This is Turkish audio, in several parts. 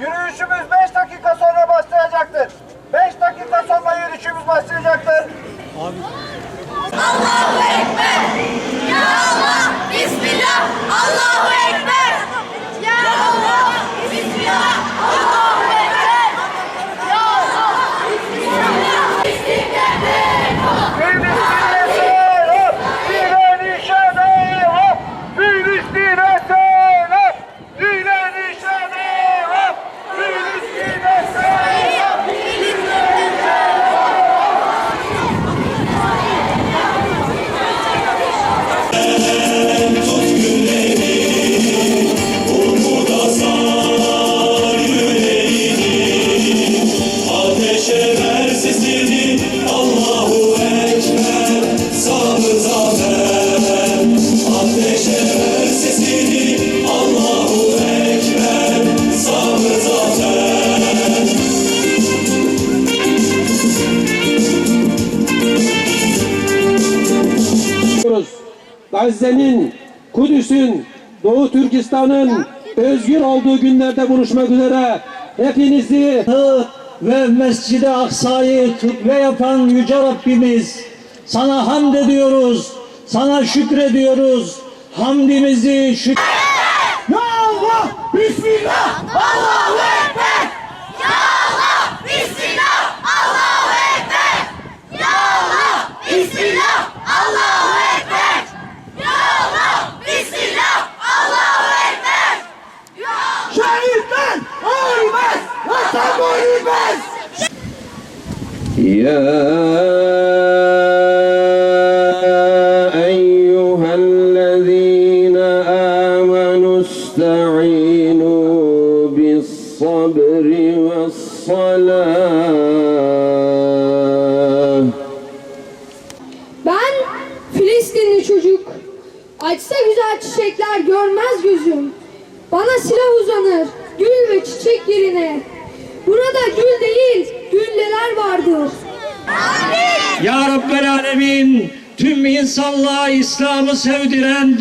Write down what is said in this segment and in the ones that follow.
Yürüyüşümüz 5 dakika sonra başlayacaktır. 5 dakika sonra yürüyüşümüz başlayacaktır. Allahu Ekber. Ya Allah. Bismillah. Allahu Ekber. Gazze'nin, Kudüs'ün, Doğu Türkistan'ın özgür olduğu günlerde buluşmak üzere hepinizi ve Mescid-i Aksa'yı tutbe yapan Yüce Rabbimiz sana hamd ediyoruz, sana şükrediyoruz. Hamdimizi şükür... Ya Allah! Bismillah! Allahu Ekber. Ya Allah. Bismillah. Allahu Ekber. Ya Allah. Bismillah. Allahu Ekber. Ya Allah. Bismillah. Allahu Ekber. Ya Allah. Şehitler ölmez! Vatan ölmez! يا أيها الذين آمنوا استعينوا بالصبر والصلاة Ben Filistinli çocuk. Açsa güzel çiçekler görmez gözüm. Bana silah uzanır gül ve çiçek yerine. Burada gül değil gülleler vardır. Ya Rabbel Alemin tüm insanlığa İslam'ı sevdiren,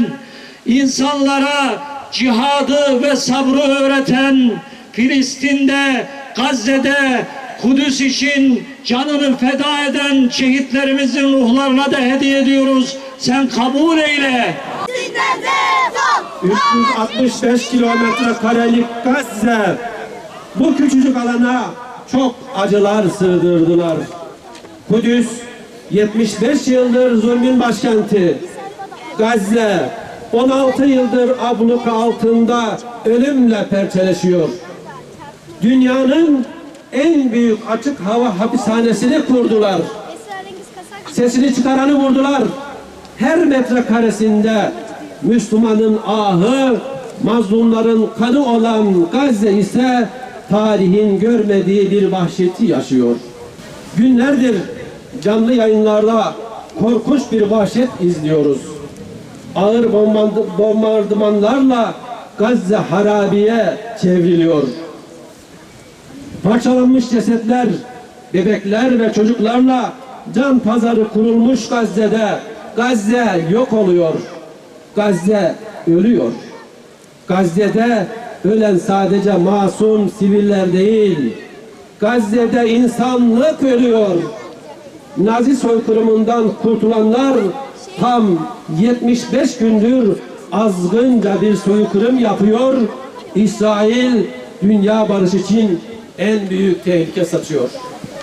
insanlara cihadı ve sabrı öğreten, Filistin'de, Gazze'de, Kudüs için canını feda eden şehitlerimizin ruhlarına da hediye ediyoruz. Sen kabul eyle. Sizden defol. 365 kilometre karelik Gazze bu küçücük alana çok acılar sığdırdılar. Kudüs 75 yıldır zulmün başkenti. Gazze 16 yıldır abluka altında ölümle perçeleşiyor. Dünyanın en büyük açık hava hapishanesini kurdular. Sesini çıkaranı vurdular. Her metrekaresinde Müslümanın ahı, mazlumların kanı olan Gazze ise tarihin görmediği bir vahşeti yaşıyor. Günlerdir canlı yayınlarda korkunç bir vahşet izliyoruz. Ağır bombard- bombardımanlarla Gazze harabiye çevriliyor. Parçalanmış cesetler, bebekler ve çocuklarla can pazarı kurulmuş Gazze'de Gazze yok oluyor. Gazze ölüyor. Gazze'de ölen sadece masum siviller değil. Gazze'de insanlık ölüyor. Nazi soykırımından kurtulanlar tam 75 gündür azgınca bir soykırım yapıyor. İsrail dünya barışı için en büyük tehlike saçıyor.